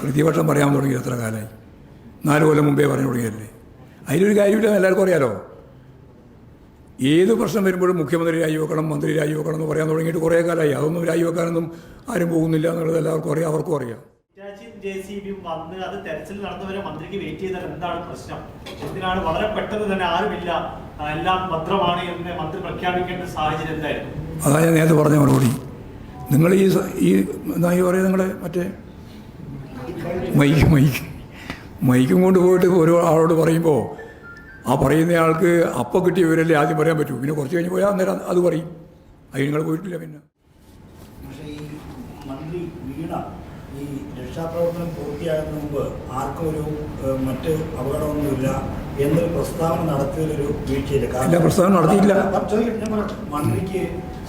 പ്രതിപക്ഷം പറയാൻ തുടങ്ങി എത്ര കാലമായി? നാല് കൊല്ലം മുമ്പേ പറഞ്ഞു തുടങ്ങിയല്ലേ അതിലൊരു കാര്യമില്ല എല്ലാവർക്കും അറിയാലോ. ഏത് പ്രശ്നം വരുമ്പോഴും മുഖ്യമന്ത്രി രാജിവെക്കണം മന്ത്രി രാജിവെക്കണം എന്ന് പറയാൻ തുടങ്ങിയിട്ട് കുറേ കാലമായി. അതൊന്നും രാജിവെക്കാനൊന്നും ആരും പോകുന്നില്ല എന്നുള്ളത് എല്ലാവർക്കും അറിയാം അവർക്കും അറിയാം. വന്ന് അത് തെരച്ചിൽ നടന്നവരെ മന്ത്രിക്ക് വെയിറ്റ് ചെയ്താൽ എന്താണ് പ്രശ്നം? എന്തിനാണ് വളരെ പെട്ടെന്ന് തന്നെ ആരുമില്ല ആ, എല്ലാം ഭദ്രമാണ് എന്ന് മന്ത്രി പ്രഖ്യാപിക്കേണ്ട സാഹചര്യം എന്തായിരുന്നു? അതാ ഞാൻ നേരത്തെ പറഞ്ഞ മറുപടി. നിങ്ങൾ ഈ ഈ എന്താ പറയുക നിങ്ങളെ മറ്റേ മൈക്ക് മൈക്ക്. മൈക്കും കൊണ്ട് പോയിട്ട് ഓരോ ആളോട് പറയുമ്പോൾ ആ പറയുന്ന ആൾക്ക് അപ്പം കിട്ടിയ വിവരല്ലേ ആദ്യം പറയാൻ പറ്റൂ. പിന്നെ കുറച്ച് കഴിഞ്ഞ് പോയാൽ അന്നേരം അത് പറയും. അതിന് നിങ്ങൾ പോയിട്ടില്ല പിന്നെ. മന്ത്രി ഈ രക്ഷാപ്രവർത്തനം പൂർത്തിയാകുന്ന മുമ്പ് ആർക്കും ഒരു മറ്റ് അപകടമൊന്നുമില്ല. എന്നൊരു പ്രസ്താവന ഒരു വീഴ്ചയില്ല. പ്രസ്താവന നടത്തിയില്ല. മന്ത്രിക്ക്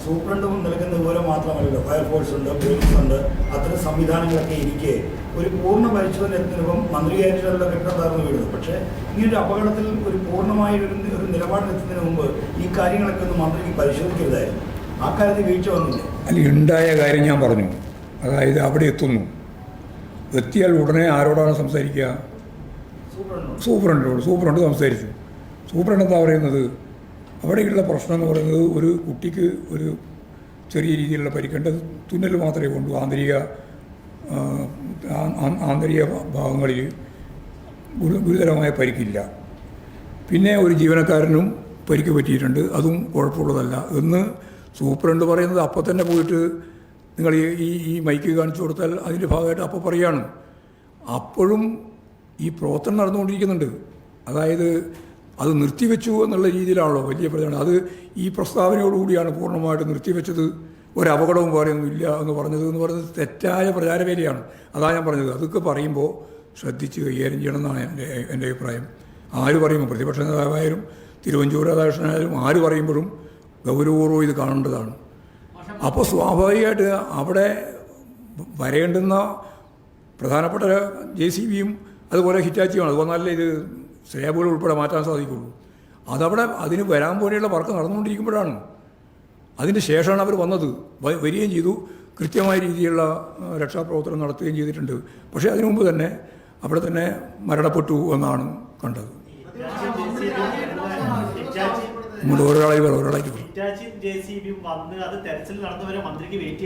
സൂപ്രണ്ടും നൽകുന്ന പോലെ മാത്രമല്ലല്ലോ. ഫയർഫോഴ്സ് ഉണ്ട് പോലീസ് ഉണ്ട് അത്തരം സംവിധാനങ്ങളൊക്കെ ഇരിക്കെ ഒരു പൂർണ പരിശോധനത്തിനൊപ്പം മന്ത്രി മന്ത്രിയായിട്ടുള്ള കെട്ടിടം തകർന്നു വീഴുന്നു പക്ഷേ ഇങ്ങനൊരു അപകടത്തിൽ ഒരു പൂർണമായ ഒരു ഒരു നിലപാടിലെത്തുന്നതിന് മുമ്പ് ഈ കാര്യങ്ങളൊക്കെ ഒന്ന് മന്ത്രിക്ക് പരിശോധിക്കരുതായിരുന്നു. ആ കാര്യത്തിൽ വീഴ്ച വന്നില്ല? അല്ല ഉണ്ടായ കാര്യം ഞാൻ പറഞ്ഞു. അതായത് അവിടെ എത്തുന്നു. എത്തിയാൽ ഉടനെ ആരോടാണ് സംസാരിക്കുക? സൂപ്രണ്ടിനോട് സൂപ്രണ്ട് സംസാരിച്ചു. സൂപ്രണ്ട് എന്താ പറയുന്നത്? അവിടെയുള്ള പ്രശ്നം എന്ന് പറയുന്നത് ഒരു കുട്ടിക്ക് ഒരു ചെറിയ രീതിയിലുള്ള പരിക്കേണ്ട തുന്നൽ മാത്രമേ കൊണ്ടു. ആന്തരിക ആന്തരിക ഭാഗങ്ങളിൽ ഗുരു ഗുരുതരമായ പരിക്കില്ല. പിന്നെ ഒരു ജീവനക്കാരനും പരിക്ക് പറ്റിയിട്ടുണ്ട്. അതും കുഴപ്പമുള്ളതല്ല. എന്ന് സൂപ്രണ്ട് പറയുന്നത് അപ്പോൾ തന്നെ പോയിട്ട് നിങ്ങൾ ഈ ഈ- മൈക്ക് കാണിച്ചു കൊടുത്താൽ അതിന്റെ ഭാഗമായിട്ട് അപ്പോൾ പറയാണ്. അപ്പോഴും ഈ പ്രവർത്തനം നടന്നുകൊണ്ടിരിക്കുന്നുണ്ട്. അതായത് അത് നിർത്തിവെച്ചു എന്നുള്ള രീതിയിലാണല്ലോ വലിയ പ്രചരണം. അത് ഈ പ്രസ്താവനയോടുകൂടിയാണ് പൂർണമായിട്ട് നിർത്തിവെച്ചത്. ഒരപകടവും അപകടവും പറയുന്നു ഇല്ല എന്ന് പറഞ്ഞത് എന്ന് പറയുന്നത് തെറ്റായ പ്രചാരവേലയാണ്. അതാണ് ഞാൻ പറഞ്ഞത്. അതൊക്കെ പറയുമ്പോൾ ശ്രദ്ധിച്ച് കൈകാര്യം ചെയ്യണം എന്നാണ് എന്റെ എന്റെ അഭിപ്രായം. ആര് പറയുമ്പോൾ പ്രതിപക്ഷ നേതാവായാലും തിരുവഞ്ചൂർ രാധാകൃഷ്ണനായാലും ആര് പറയുമ്പോഴും ഗൗരവപൂർവം ഇത് കാണേണ്ടതാണ്. അപ്പോൾ സ്വാഭാവികമായിട്ട് അവിടെ വരേണ്ടുന്ന പ്രധാനപ്പെട്ട ജെ സി ബിയും അതുപോലെ ഹിറ്റാച്ചിയാണ് അത് വന്നാലേ ഇത് സ്ലേബുകൾ ഉൾപ്പെടെ മാറ്റാൻ സാധിക്കുള്ളൂ. അതവിടെ അതിന് വരാൻ പോലെയുള്ള വർക്ക് നടന്നുകൊണ്ടിരിക്കുമ്പോഴാണ്. അതിന്റെ ശേഷമാണ് അവർ വന്നത്. വരികയും ചെയ്തു. കൃത്യമായ രീതിയിലുള്ള രക്ഷാപ്രവർത്തനം നടത്തുകയും ചെയ്തിട്ടുണ്ട്. പക്ഷേ അതിനു മുമ്പ് തന്നെ അവിടെ തന്നെ മരണപ്പെട്ടു എന്നാണ് കണ്ടത്. ഒരാളായിട്ട് അത് തെരച്ചിൽ മന്ത്രിക്ക് വെയിറ്റ്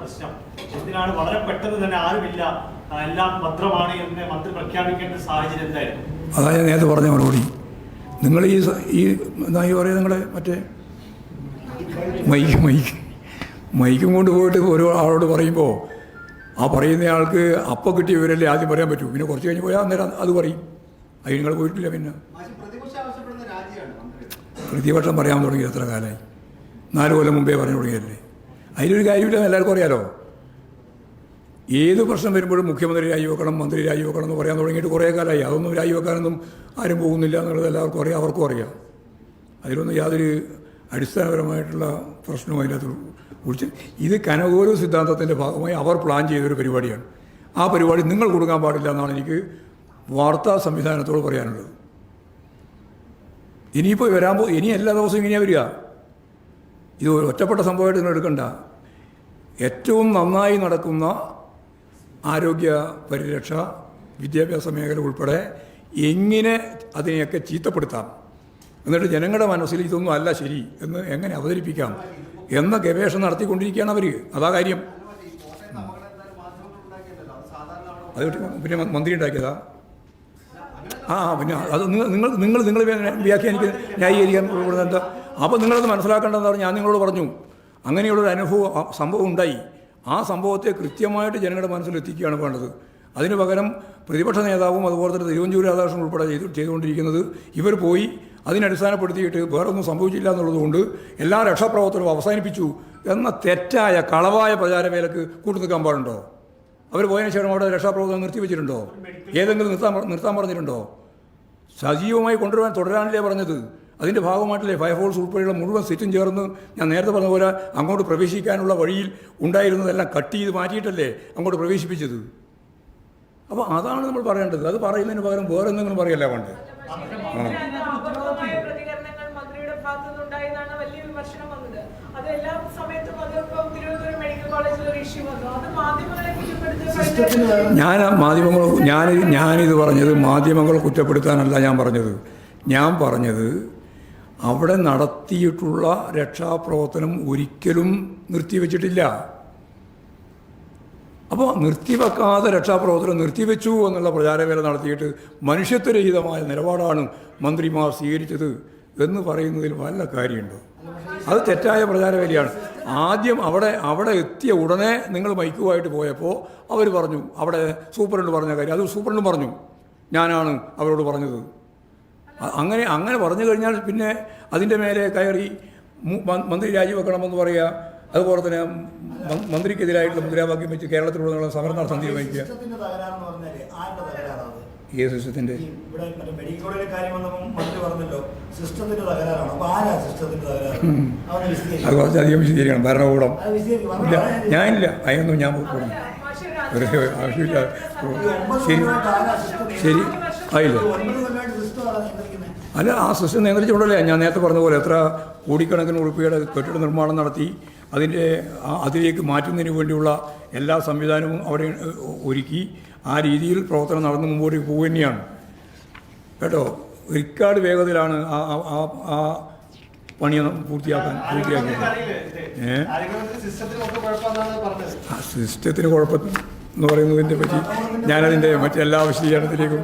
പ്രശ്നം? വളരെ പെട്ടെന്ന് തന്നെ എല്ലാം ഭദ്രമാണ് എന്ന് മന്ത്രി പ്രഖ്യാപിക്കേണ്ട സാഹചര്യം എന്തായിരുന്നു? അതാ ഞാൻ നേരത്തെ പറഞ്ഞ മറുപടി നിങ്ങൾ ഈ ഈ എന്താ ഈ പറയുക നിങ്ങളെ മറ്റേ? Mike mike. മൈക്കും കൊണ്ട് പോയിട്ട് ഓരോ ആളോട് പറയുമ്പോൾ ആ പറയുന്നയാൾക്ക് അപ്പം കിട്ടിയ വിവരല്ലേ ആദ്യം പറയാൻ പറ്റൂ. പിന്നെ കുറച്ച് കഴിഞ്ഞ് പോയാൽ അന്നേരം അത് പറയും. അതിന് നിങ്ങൾ പോയിട്ടില്ല പിന്നെ. പ്രതിപക്ഷം പറയാൻ തുടങ്ങി എത്ര കാലമായി നാല് കൊല്ലം മുമ്പേ പറഞ്ഞു തുടങ്ങിയല്ലേ അതിലൊരു കാര്യമില്ല എല്ലാവർക്കും അറിയാലോ. ഏത് പ്രശ്നം വരുമ്പോഴും മുഖ്യമന്ത്രി രാജിവെക്കണം മന്ത്രി രാജിവെക്കണം എന്ന് പറയാൻ തുടങ്ങിയിട്ട് കുറേ കാലമായി. അതൊന്നും രാജിവെക്കാനൊന്നും ആരും പോകുന്നില്ല എന്നുള്ളത് എല്ലാവർക്കും അറിയാം അവർക്കും അറിയാം. അതിലൊന്നും യാതൊരു അടിസ്ഥാനപരമായിട്ടുള്ള പ്രശ്നവും അതിനകത്ത് കുറിച്ച് ഇത് കനകോലു സിദ്ധാന്തത്തിന്റെ ഭാഗമായി അവർ പ്ലാൻ ചെയ്തൊരു പരിപാടിയാണ്. ആ പരിപാടി നിങ്ങൾ കൊടുക്കാൻ പാടില്ല എന്നാണ് എനിക്ക് വാർത്താ സംവിധാനത്തോട് പറയാനുള്ളത്. ഇനിയിപ്പോൾ വരാൻ പോ ഇനി എല്ലാ ദിവസവും ഇങ്ങനെയാണ് വരിക. ഇത് ഒറ്റപ്പെട്ട സംഭവമായിട്ട് നിങ്ങൾ എടുക്കണ്ട. ഏറ്റവും നന്നായി നടക്കുന്ന ആരോഗ്യ പരിരക്ഷ വിദ്യാഭ്യാസ മേഖല ഉൾപ്പെടെ എങ്ങനെ അതിനെയൊക്കെ ചീത്തപ്പെടുത്താം? എന്നിട്ട് ജനങ്ങളുടെ മനസ്സിൽ ഇതൊന്നും അല്ല ശരി എന്ന് എങ്ങനെ അവതരിപ്പിക്കാം? എന്ന ഗവേഷണം നടത്തിക്കൊണ്ടിരിക്കുകയാണ് അവർ അതാ കാര്യം. അത് പിന്നെ മന്ത്രി ഉണ്ടാക്കിയതാ. ആ പിന്നെ അത് നിങ്ങൾ നിങ്ങൾ നിങ്ങൾ വ്യാഖ്യാനിക്കുന്ന വ്യാഖ്യാനിക്ക് ന്യായീകരിക്കാൻ ഉൾപ്പെടുന്നത് എന്താ? അപ്പോൾ നിങ്ങളത് മനസ്സിലാക്കേണ്ടതെന്ന് പറഞ്ഞാൽ ഞാൻ നിങ്ങളോട് പറഞ്ഞു. അങ്ങനെയുള്ളൊരു അനുഭവം സംഭവം ഉണ്ടായി. ആ സംഭവത്തെ കൃത്യമായിട്ട് ജനങ്ങളുടെ മനസ്സിൽ എത്തിക്കുകയാണ് വേണ്ടത്. അതിന് പകരം പ്രതിപക്ഷ നേതാവും അതുപോലെ തന്നെ തിരുവഞ്ചൂർ രാധാകൃഷ്ണൻ ഉൾപ്പെടെ ചെയ്തു ചെയ്തുകൊണ്ടിരിക്കുന്നത് ഇവർ പോയി അതിനടിസ്ഥാനപ്പെടുത്തിയിട്ട് വേറൊന്നും സംഭവിച്ചില്ല എന്നുള്ളതുകൊണ്ട് എല്ലാ രക്ഷാപ്രവർത്തനവും അവസാനിപ്പിച്ചു എന്ന തെറ്റായ കളവായ പ്രചാരവേലക്ക് കൂട്ടു നിൽക്കാൻ പാടുണ്ടോ? അവർ പോയതിനു ശേഷം അവിടെ രക്ഷാപ്രവർത്തനം നിർത്തിവെച്ചിട്ടുണ്ടോ? ഏതെങ്കിലും നിർത്താൻ നിർത്താൻ പറഞ്ഞിട്ടുണ്ടോ? സജീവമായി കൊണ്ടുവരാൻ തുടരാനല്ലേ പറഞ്ഞത്? അതിന്റെ ഭാഗമായിട്ടല്ലേ ഫയർഫോഴ്സ് ഉൾപ്പെടെയുള്ള മുഴുവൻ സെറ്റും ചേർന്ന് ഞാൻ നേരത്തെ പറഞ്ഞ പോലെ അങ്ങോട്ട് പ്രവേശിക്കാനുള്ള വഴിയിൽ ഉണ്ടായിരുന്നതെല്ലാം കട്ട് ചെയ്ത് മാറ്റിയിട്ടല്ലേ അങ്ങോട്ട് പ്രവേശിപ്പിച്ചത്? അപ്പോൾ അതാണ് നമ്മൾ പറയേണ്ടത്. അത് പറയുന്നതിന് പകരം വേറെ എന്തെങ്കിലും പറയല്ല വേണ്ടത്? ഞാൻ മാധ്യമങ്ങൾ ഞാൻ ഞാനിത് പറഞ്ഞത് മാധ്യമങ്ങളെ കുറ്റപ്പെടുത്താനല്ല ഞാൻ പറഞ്ഞത്. ഞാൻ പറഞ്ഞത് അവിടെ നടത്തിയിട്ടുള്ള രക്ഷാപ്രവർത്തനം ഒരിക്കലും നിർത്തിവെച്ചിട്ടില്ല. അപ്പോൾ നിർത്തിവെക്കാതെ രക്ഷാപ്രവർത്തനം നിർത്തിവെച്ചു എന്നുള്ള പ്രചാരവേല നടത്തിയിട്ട് മനുഷ്യത്വരഹിതമായ നിലപാടാണ് മന്ത്രിമാർ സ്വീകരിച്ചത് എന്ന് പറയുന്നതിൽ വല്ല കാര്യമുണ്ടോ? അത് തെറ്റായ പ്രചാരവേലയാണ്. ആദ്യം അവിടെ അവിടെ എത്തിയ ഉടനെ നിങ്ങൾ മൈക്കുമായിട്ട് പോയപ്പോൾ അവർ പറഞ്ഞു അവിടെ സൂപ്രണ്ട് പറഞ്ഞ കാര്യം അത് സൂപ്രണ്ട് പറഞ്ഞു. ഞാനാണ് അവരോട് പറഞ്ഞത്. അങ്ങനെ അങ്ങനെ പറഞ്ഞു കഴിഞ്ഞാൽ പിന്നെ അതിന്റെ മേലെ കയറി മന്ത്രി രാജിവെക്കണമെന്ന് പറയുക അതുപോലെ തന്നെ മന്ത്രിക്കെതിരായിട്ടുള്ള മുദ്രാവാക്യം വെച്ച് കേരളത്തിലുടനീളം സമരം നടത്താൻ തീരുമാനിക്കുക. സിസ്റ്റത്തിന്റെ അതൊന്ന് അത് കുറച്ചധികം വിശദീകരിക്കണം ഭരണകൂടം. ഇല്ല. ഞാനില്ല അതിനൊന്നും ഞാൻ ആവശ്യമില്ല ശരി ശരി. ആയില്ലേ? അല്ല ആ സിസ്റ്റം നിയന്ത്രിച്ചുകൊണ്ടല്ലേ ഞാൻ നേരത്തെ പറഞ്ഞ പോലെ എത്ര കോടിക്കണക്കിന് ഉറുപ്പിയുടെ കെട്ടിട നിർമ്മാണം നടത്തി അതിന്റെ അതിലേക്ക് മാറ്റുന്നതിന് വേണ്ടിയുള്ള എല്ലാ സംവിധാനവും അവിടെ ഒരുക്കി ആ രീതിയിൽ പ്രവർത്തനം നടന്ന് മുമ്പോട്ട് പോകുക തന്നെയാണ്. കേട്ടോ? റിക്കാർഡ് വേഗത്തിലാണ് ആ ആ- ആ പണി പൂർത്തിയാക്കാൻ പൂർത്തിയാക്കിയത്. ഏ? സിസ്റ്റത്തിന് കുഴപ്പം എന്ന് പറയുന്നതിനെ പറ്റി ഞാനതിന്റെ മറ്റെല്ലാ വിശദീകരണത്തിലേക്കും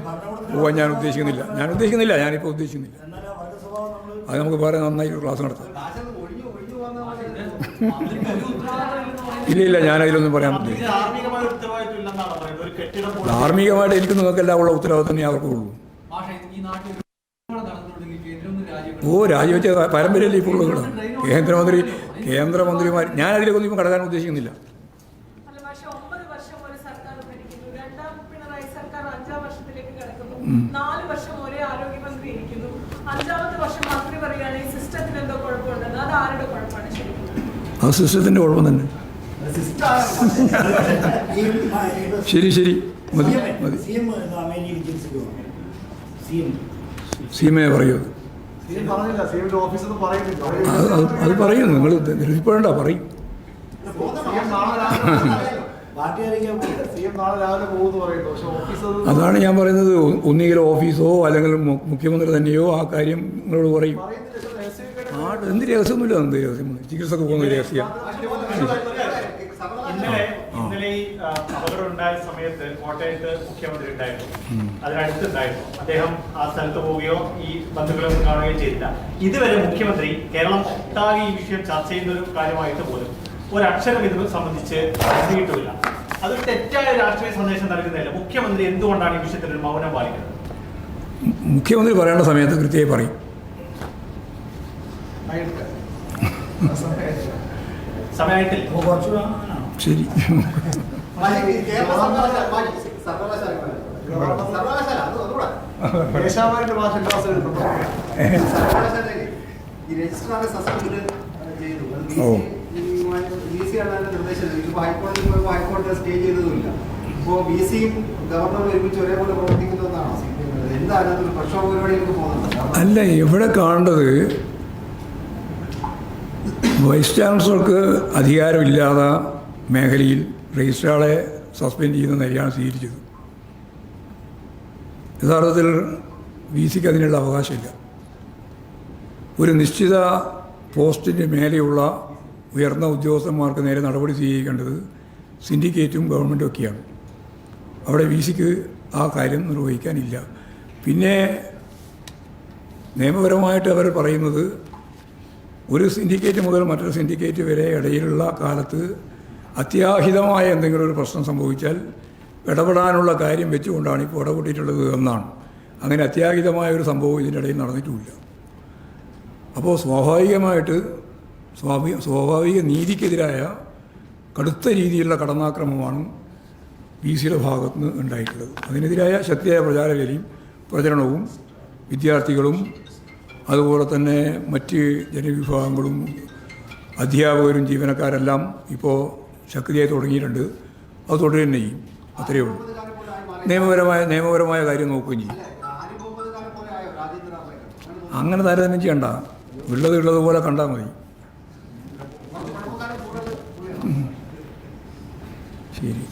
പോകാൻ ഞാൻ ഉദ്ദേശിക്കുന്നില്ല. ഞാൻ ഉദ്ദേശിക്കുന്നില്ല. ഞാനിപ്പോൾ ഉദ്ദേശിക്കുന്നില്ല. അത് നമുക്ക് വേറെ നന്നായി ക്ലാസ് നടത്താം. ഇല്ല ഇല്ല ഞാനതിലൊന്നും പറയാൻ പറ്റില്ല. ധാർമ്മികമായിട്ട് എനിക്ക് നിങ്ങൾക്കെല്ലാം ഉള്ള ഉത്തരവാദിത്തം തന്നെ അവർക്ക് ഉള്ളൂ. ഓ രാജിവെച്ച പരമ്പരയല്ലേ ഇപ്പോൾ ഉള്ളത് കേന്ദ്രമന്ത്രി കേന്ദ്രമന്ത്രിമാർ ഞാൻ ഇപ്പം കടക്കാൻ ഉദ്ദേശിക്കുന്നില്ല അല്ല പക്ഷെ ഒമ്പത് വർഷം ഒരു സർക്കാർ ഭരിക്കുന്നു രണ്ടാം പിണറായി സർക്കാർ അഞ്ചാം വർഷത്തിലേക്ക് കിടക്കുന്നു. നാല് വർഷം ഒരേ ആരോഗ്യമന്ത്രി ഇരിക്കുന്നു. അഞ്ചാമത്തെ വർഷം മന്ത്രി പറയുകയാണ് ഈ സിസ്റ്റത്തിന് എന്തോ കുഴപ്പമുണ്ടെന്ന്. അത് ആരുടെ കുഴപ്പമാണ് ശരിക്കും? അത് സിസ്റ്റത്തിന്റെ കുഴപ്പം തന്നെ. ശരി ശരി. മതി മതി. സീമയെ പറയൂ. അത് അത് അത് പറയും. നിങ്ങൾ നിരസിപ്പോഴണ്ട പറയും. അതാണ് ഞാൻ പറയുന്നത്. ഒന്നുകിൽ ഓഫീസോ അല്ലെങ്കിൽ മുഖ്യമന്ത്രി തന്നെയോ ആ കാര്യം നിങ്ങളോട് പറയും. ആ എന്ത് രഹസ്യമൊന്നുമില്ല. എന്ത് രഹസ്യം? ചികിത്സക്ക് പോകുന്ന രഹസ്യം. ഇന്നലെ അപകടം ഉണ്ടായ സമയത്ത് കോട്ടയത്ത് മുഖ്യമന്ത്രി ഉണ്ടായിരുന്നു. അതിനടുത്തുണ്ടായിരുന്നു. അദ്ദേഹം ആ സ്ഥലത്ത് പോവുകയോ ഈ ബന്ധുക്കളെ ഒന്നും കാണുകയോ ചെയ്തില്ല. ഇതുവരെ മുഖ്യമന്ത്രി കേരളം ഒട്ടാകെ ഈ വിഷയം ചർച്ച ചെയ്യുന്ന ഒരു കാര്യമായിട്ട് പോലും ഒരക്ഷരം ഇതിനെ സംബന്ധിച്ച് എഴുതിയിട്ടുമില്ല അത് തെറ്റായ രാഷ്ട്രീയ സന്ദേശം നൽകുന്നതല്ല. മുഖ്യമന്ത്രി എന്തുകൊണ്ടാണ് ഈ വിഷയത്തിൽ ഒരു മൗനം പാലിക്കുന്നത്? മുഖ്യമന്ത്രി പറയേണ്ട സമയത്ത് കൃത്യമായി പറയും. ശരി. സർവകലാശാല ഓ. ബി സി ആണ് അതിന്റെ നിർദ്ദേശം. ഇതിപ്പോൾ ഹൈക്കോടതി പോയപ്പോൾ ഹൈക്കോടതി സ്റ്റേ ചെയ്തതുമില്ല. ഇപ്പോൾ ബി സിയും ഗവർണറും ഒരുമിച്ച് ഒരേപോലെ പ്രവർത്തിക്കുന്നതെന്നാണോ സി പി എം എന്തായാലും അതൊരു പ്രക്ഷോഭ പരിപാടികൾക്ക് പോകുന്നുണ്ട് അല്ല ഇവിടെ കാണേണ്ടത് വൈസ് ചാൻസലർക്ക് അധികാരമില്ലാത്ത മേഖലയിൽ രജിസ്ട്രാളെ സസ്പെൻഡ് ചെയ്യുന്ന നിലയാണ് സ്വീകരിച്ചത്. യഥാർത്ഥത്തിൽ വി സിക്ക് അതിനുള്ള അവകാശമില്ല. ഒരു നിശ്ചിത പോസ്റ്റിന്റെ മേലെയുള്ള ഉയർന്ന ഉദ്യോഗസ്ഥന്മാർക്ക് നേരെ നടപടി സ്വീകരിക്കേണ്ടത് സിൻഡിക്കേറ്റും ഗവൺമെന്റും ഒക്കെയാണ്. അവിടെ വി സിക്ക് ആ കാര്യം നിർവഹിക്കാനില്ല. പിന്നെ നിയമപരമായിട്ട് അവർ പറയുന്നത് ഒരു സിൻഡിക്കേറ്റ് മുതൽ മറ്റൊരു സിൻഡിക്കേറ്റ് വരെ ഇടയിലുള്ള കാലത്ത് അത്യാഹിതമായ എന്തെങ്കിലും ഒരു പ്രശ്നം സംഭവിച്ചാൽ ഇടപെടാനുള്ള കാര്യം വെച്ചുകൊണ്ടാണ് ഇപ്പോൾ ഇടപെട്ടിട്ടുള്ളത് എന്നാണ്. അങ്ങനെ അത്യാഹിതമായ ഒരു സംഭവം ഇതിന്റെ ഇടയിൽ നടന്നിട്ടുമില്ല. അപ്പോൾ സ്വാഭാവികമായിട്ട് സ്വാഭാവിക സ്വാഭാവിക നീതിക്കെതിരായ കടുത്ത രീതിയിലുള്ള കടന്നാക്രമമാണ് ബി സിയുടെ ഭാഗത്ത് നിന്ന് ഉണ്ടായിട്ടുള്ളത്. അതിനെതിരായ ശക്തിയായ പ്രചാരവേലയും പ്രചരണവും വിദ്യാർത്ഥികളും അതുപോലെ തന്നെ മറ്റ് ജനവിഭാഗങ്ങളും അധ്യാപകരും ജീവനക്കാരെല്ലാം ഇപ്പോൾ ശക്തിയായി തുടങ്ങിയിട്ടുണ്ട്. അത് തുടരുകയും ചെയ്യും. അത്രയേ ഉള്ളൂ. നിയമപരമായ നിയമപരമായ കാര്യം നോക്കുകയും ചെയ്യും. അങ്ങനെ താരതമ്യം ചെയ്യണ്ട. ഉള്ളത് ഉള്ളതുപോലെ കണ്ടാൽ മതി. ശരി.